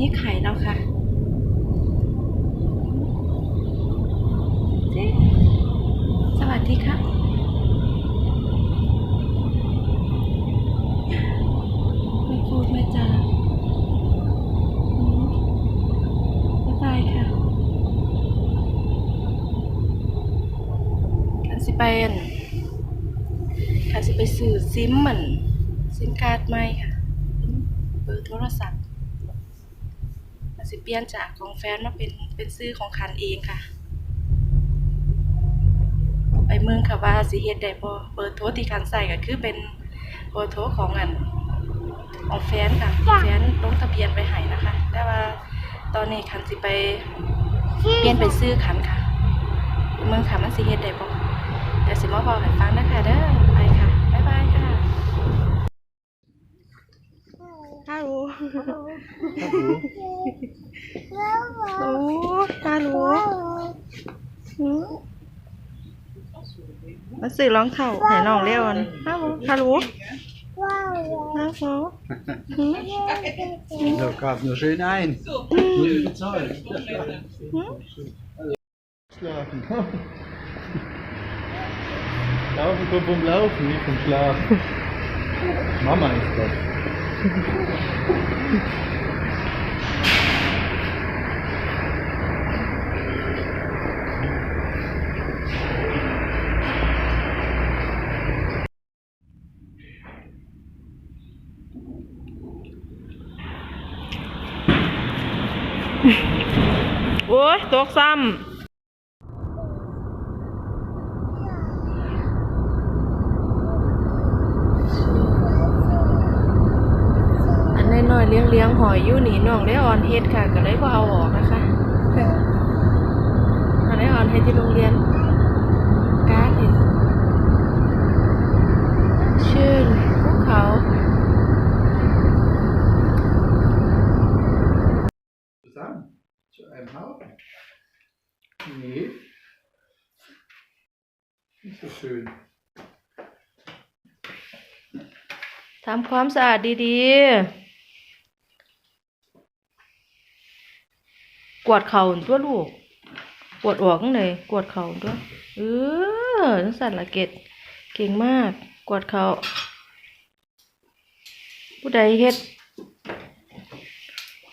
นี้ไข่แล้วค่ะสวัสดีครับไม่พูดไม่จาบ๊ายบายค่ะคันสิไปอั่นคันสิไปซื้อซิมเหมือนซิมการ์ดใหม่ค่ะ เบอร์โทรศัพท์ เปลี่ยนจากของแฟนมาเป็นเป็นซื้อของคันเองค่ะ ไปเมืองค่ะว่าสิเฮ็ดได้บ่เบอร์โทรที่คันใส่ก็คือเป็นเบอร์โทรของอันของแฟนค่ะแฟนลงทะเบียนไปให้นะคะ แต่ว่าตอนนี้คันสิไปเปลี่ยนเป็นซื้อคันค่ะ เมืองค่ะมันสิเฮ็ดได้บ่เดี๋ยวสิมาบอกให้ฟังนะคะเด้อ หลูโอ้ตาหลูมาสื่อร้องเข่าไหนน้องเรียกวันตาหลูตาหลูตาหลู Da kam nur schön ein. Gute Zeit. Schlafen. Laufen kommt vom Laufen, nicht vom Schlafen. Mama ist das. Ừ. โอ้ยตกซ้ำอันน้อยๆ เลี้ยงเลี้ยงๆหอยอยู่นี่น้องได้ออนเฮ็ดค่ะ ก็เลยบ่เอาออกนะคะอันได้ออนเฮ็ดที่โรงเรียนการ์ดเห็นชื่นภูเขา Zusammen. Zu einem Haufen. Nee. Nicht so schön. ทำความสะอาดดีๆ ก วดเข่าตัวลูกกวดออกข้างในกวดเข่าตัวเออนักสัตว์ละเกตเก่งมากกวดเข่าผู้ใดเฮ็ด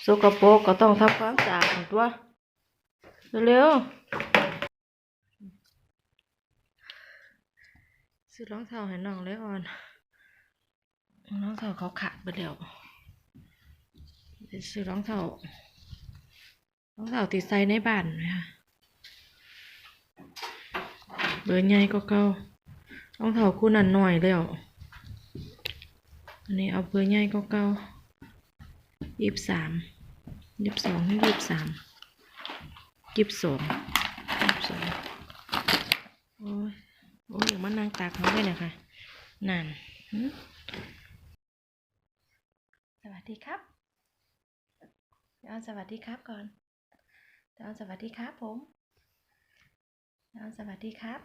สกปรกก็ต้องทำความสะอาดตัวเร็วๆซื้อรองเท้าให้น้องเลยอ่อนรองเท้าเขาขาดไปแล้วซื้อรองเท้า องเท้าติดใส่ในบ้านไหมคะเบอร์ใหญ่ก็เก่ารองเท้าคู่นั้นหน่อยแล้วอันนี้เอาเบอร์ใหญ่ก็เก่ายี่สิบสามยี่สิบสองยี่สิบสามยี่สิบสองยี่สิบสองโอ้ยโอ้ยอย่ามานั่งตากเขาเลยนะคะนั่นสวัสดีครับเดี๋ยวเอาสวัสดีครับก่อน ดี๋ยวเอาสวัสดีครับผมเดี๋ยวเอาสวัสดีครับ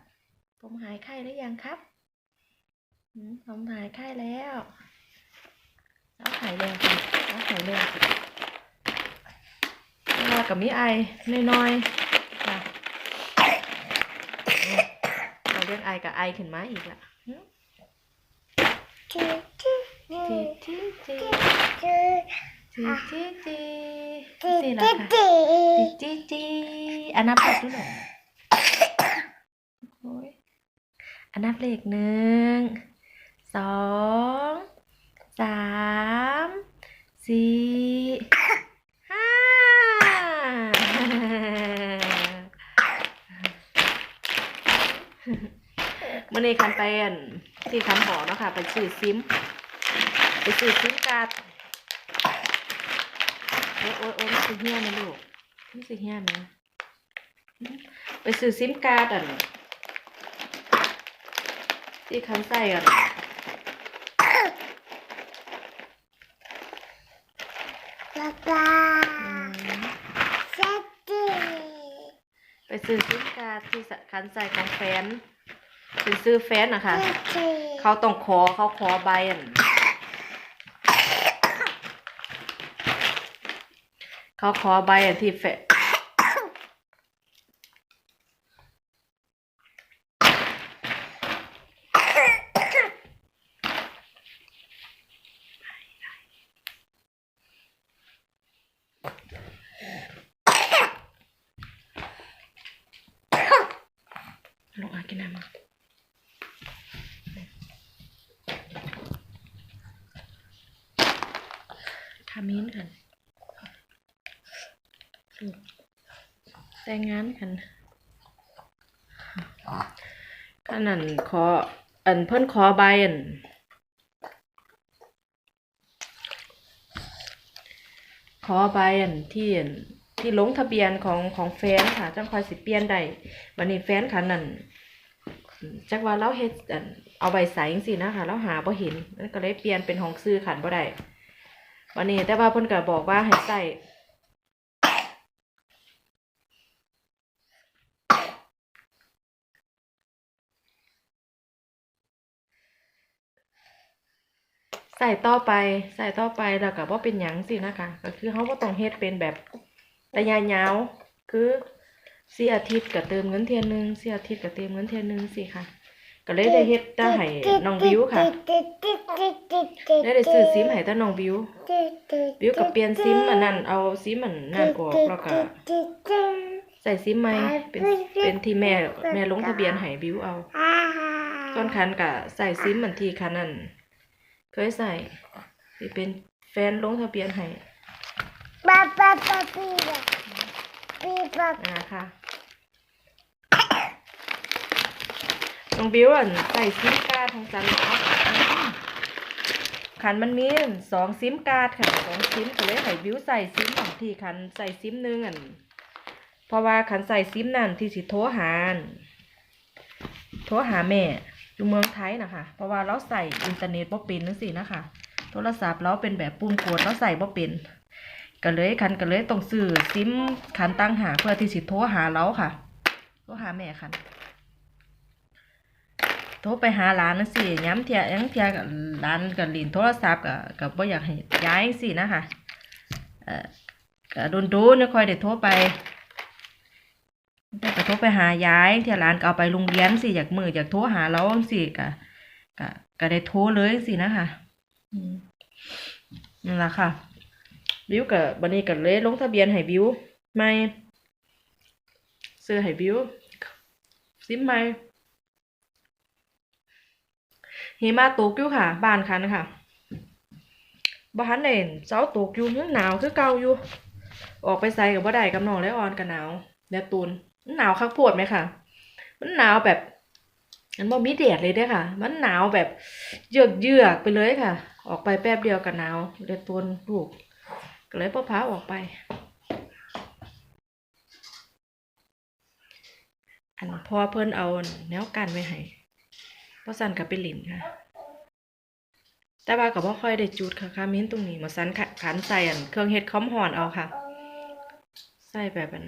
ผมหายไข้หรือยังครับหืมผมหายไข้แล้วเอาหายแล้วค่ะเอาหายแล้วเวลากับมิไอน้อยๆค่ะเราเรียกไอกับไอขึ้นมาอีกละหืมทีทีทีที ทีทีทีทีละค่ะทีทีทีอันนับเลขดูหน่อยโอ้ยอันนับเลขหนึ่งสองสามสี่ห้ามื่อนี้คันไปอั่นที่คันหอเนาะค่ะ ไปซื้อซิม ไปซื้อซิมการ์ด โอ้ยโอ้ยโอ้ยไม่ใช่เฮี้ยนะลูกไม่ใช่เฮี้ยนะไปซื้อซิมการ์ดอะที่คันใส่อะไปซื้อซิมการ์ดที่คันใส่ของแฟนเป็นซื้อแฟนนะคะ เขาต้องขอเขาขอใบอัน เขาขอใบที่แฟลงอากินน้ำมาทามินกันอืม แต่งงานกันกันนั่นขออันเพิ่นขอใบอันขอใบอันที่อันที่ลงทะเบียนของของแฟนค่ะจังคอยสิเปลี่ยนได้วันนี้แฟนค่ะนั่นจักว่าเราเฮ็ดอันเอาใบใสจังซี่นะคะเราหาบ่เห็นมันก็เลยเปลี่ยนเป็นของซื้อขันบ่ได้วันนี้แต่ว่าเพิ่นก็บอกว่าให้ใส่ ใส่ต่อไปใส่ต่อไปแล้วก็บ่เป็นหยังสินะคะก็คือเฮาบ่ต้องเฮ็ดเป็นแบบระยะยาวคือสี่อาทิตย์ก็เติมเงินเทียนนึงสี่อาทิตย์ก็เติมเงินเทียนนึงสิค่ะ ก็เลยได้เฮ็ดได้ให้น้องวิวค่ะได้ได้ซื้อซิมให้แต่น้องวิววิวก็เปลี่ยนซิมอันนั้นเอาซิมอันนั่นออกแล้วก็ใส่ซิมใหม่เป็นเป็นที่แม่แม่ลงทะเบียนให้วิวเอาตอนคันก็ใส่ซิมเหมือนที่คันนั้น เคยใส่ที่เป็นแฟนลงทะเบียนให้ Ba ba ba bi ba. Bi ba อ่าค่ะน้องบิวอะใส่ซิมการ์ดของจันเอาคันมันมีสองซิมการ์ดค่ะสองซิมก็เลยให้บิวใส่ซิมของที่คันใส่ซิมหนึ่งอะเพราะว่าคันใส่ซิมนั่นที่สิโทรหาอั่นโทรหาแม่ อยู่เมืองไทยนะคะเพราะว่าเราใส่อินเทอร์เน็ตบ่เป็นนั่นสินะคะ โทรศัพท์เราเป็นแบบปุ่มกดเราใส่บ่เป็นก็เลยคันก็เลยต้องซื้อซิมคันตั้งหาเพื่อที่สิโทรหาเราค่ะโทรหาแม่คันโทรไปหาหลานนั่นสิย้ำเทียยังเทียกับหลานกับลินโทรศัพท์กับกับบ่อยากให้ย้ายสินะคะเอ่อก็โดนโดนไม่ค่อยได้โทรไป แต่ก็โทรไปหายายเทียหลานก็เอาไปโรงเรียนสิอยากมืออยากโทรหาเราสิก็ก็ก็ได้โทรเลยสินะคะอืมนั่นล่ะค่ะวิวกับบันนี้กับเลยลงทะเบียนให้วิวไม่ซื้อให้วิวซิมไม่หิมะตกอยู่ค่ะ บ้านคันค่ะบ้านเน่นเสาตกอยู่ยังหนาวคือเก่าอยู่ ออกไปใส่กับบ่ได้กับน้องแล้วออนกับหนาวแล้วตูน มันหนาวคักโพดไหมค่ะมันหนาวแบบมันบ่มีแดดเลยเด้ค่ะ มันหนาวแบบเยือกเยือกไปเลยค่ะ ออกไปแป๊บเดียวกับหนาวเดี๋ยตูนลูกก็เลยพ่อพาออกไป อันพ่อเพิ่นเอาแนวกันไว้ให้พราะสันกับเป็นหลินค่ะ แต่ว่าก็บ่ค่อยได้จุดค่ะค่ะมิ้นตรงนี้มาสันขะขันใส่อันเครื่องเฮ็ดคอมหอนเอาค่ะ ใส่แบบอัน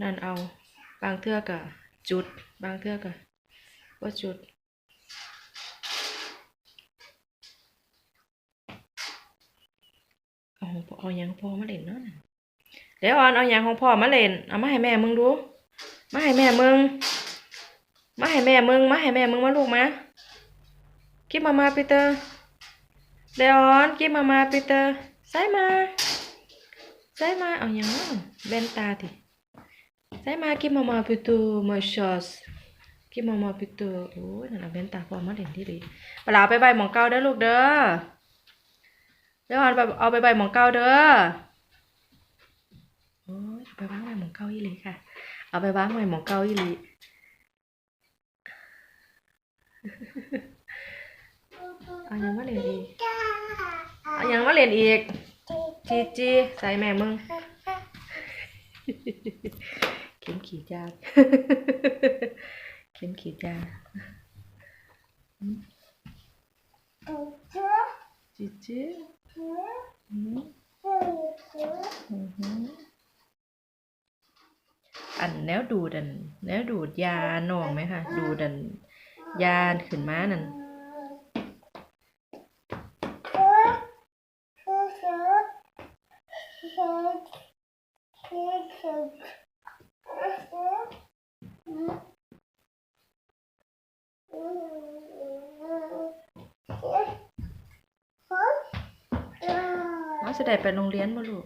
นั่นเอา บางเทื่อก็จุด บางเทื่อก็บ่าจุดเอาของพ่อเอางพ่อมาเล่นเนาะน่ะเดี๋ยวออนเอาหยังของพ่อมาเล่น เอามาให้แม่มึงดู มาให้แม่มึง มาให้แม่มึง มาให้แม่มึงมาลูกมากิบมามาปีเตอร์ เดี๋ยวออนกิบมามาปีเตอร์ใส่มาใส่มาเอาหยังเนาะเบนตาติใส่มากิบมาเอาชอสกิบมามาปีเตอร์โอ้ยนั่นน่ะเบนตาที ดีเวลาไปใบหมองเก้าเด้อลูกเด้อเดี๋ยวเอาไปเอาไปใบหมองเก้าเด้อโอ้ยเอาไปวางไว้หมองเก้าอีหลีค่ะเอาไปวางไว้หมองเก้าอีหลีเอายังมาเล่นอีกเอายังมาเล่นอีกจีจีใส่แม่มึง ข็มขีดยาเข็มขีดยาจีจีอืมอือหืออันแนวดูดันแนวดูดยาหนองไหมคะดูดัน ยาขึ้นมานั่น สิได้ไปโรงเรียนบ่ลูก